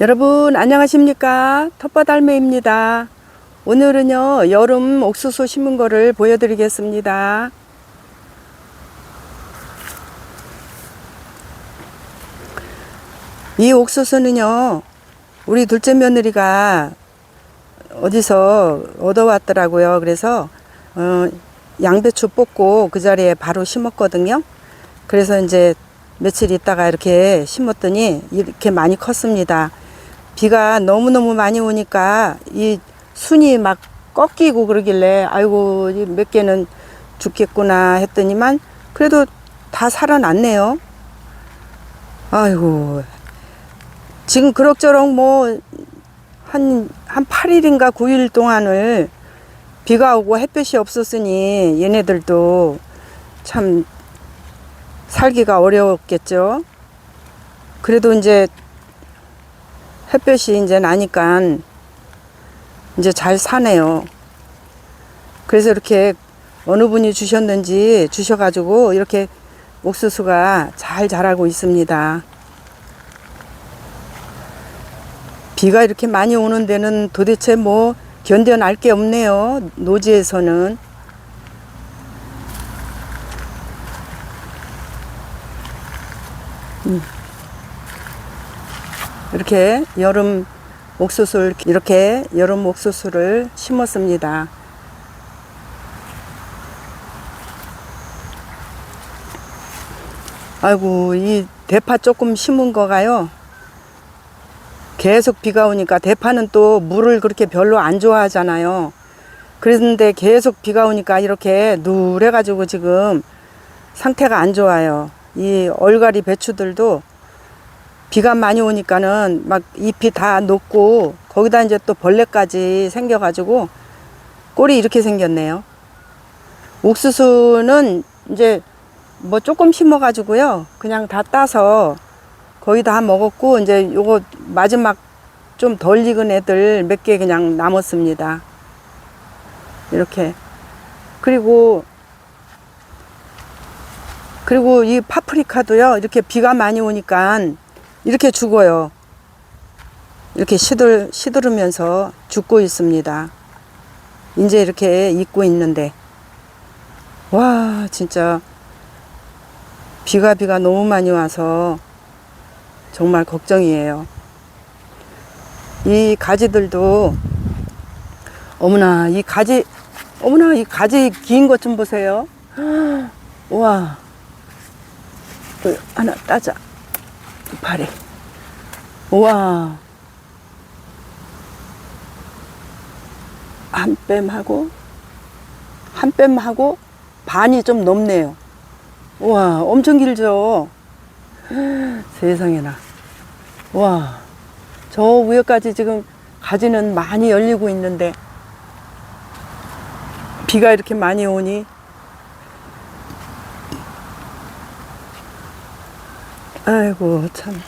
여러분 안녕하십니까? 텃밭알매입니다. 오늘은요 여름 옥수수 심은 거를 보여드리겠습니다. 이 옥수수는요 우리 둘째 며느리가 어디서 얻어왔더라고요. 그래서 어, 양배추 뽑고 그 자리에 바로 심었거든요. 그래서 이제 며칠 있다가 이렇게 심었더니 이렇게 많이 컸습니다. 비가 너무너무 많이 오니까 이 순이 막 꺾이고 그러길래 아이고 이몇 개는 죽겠구나 했더니만 그래도 다 살아났네요. 아이고 지금 그럭저럭 뭐 한 한 8일인가 9일 동안을 비가 오고 햇볕이 없었으니 얘네들도 참 살기가 어려웠겠죠. 그래도 이제 햇볕이 이제 나니까 이제 잘 사네요. 그래서 이렇게 어느 분이 주셨는지 주셔가지고 이렇게 옥수수가 잘 자라고 있습니다. 비가 이렇게 많이 오는 데는 도대체 뭐 견뎌낼 게 없네요. 노지에서는. 이렇게 여름 옥수수를 이렇게 여름 옥수수를 심었습니다. 아이고 이 대파 조금 심은 거가요. 계속 비가 오니까 대파는 또 물을 그렇게 별로 안 좋아하잖아요. 그런데 계속 비가 오니까 이렇게 누래가지고 지금 상태가 안 좋아요. 이 얼갈이 배추들도 비가 많이 오니까는 막 잎이 다 녹고 거기다 이제 또 벌레까지 생겨가지고 꼴이 이렇게 생겼네요. 옥수수는 이제 뭐 조금 심어가지고요. 그냥 다 따서 거의 다 먹었고 이제 요거 마지막 좀 덜 익은 애들 몇 개 그냥 남았습니다. 이렇게 그리고 그리고 이 파프리카도요. 이렇게 비가 많이 오니까 이렇게 죽어요. 이렇게 시들, 시들으면서 죽고 있습니다. 이제 이렇게 익고 있는데. 와, 진짜. 비가 비가 너무 많이 와서 정말 걱정이에요. 이 가지들도, 어머나, 이 가지, 어머나, 이 가지 긴 것 좀 보세요. 와. 또 하나 따자. 발에. 우와. 한 뺨하고, 한 뺨하고, 반이 좀 넘네요. 우와, 엄청 길죠? 세상에나. 와, 저 위에까지 지금 가지는 많이 열리고 있는데, 비가 이렇게 많이 오니, 아이고 참.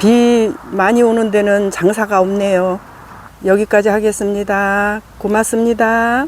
비 많이 오는 데는 장사가 없네요. 여기까지 하겠습니다. 고맙습니다.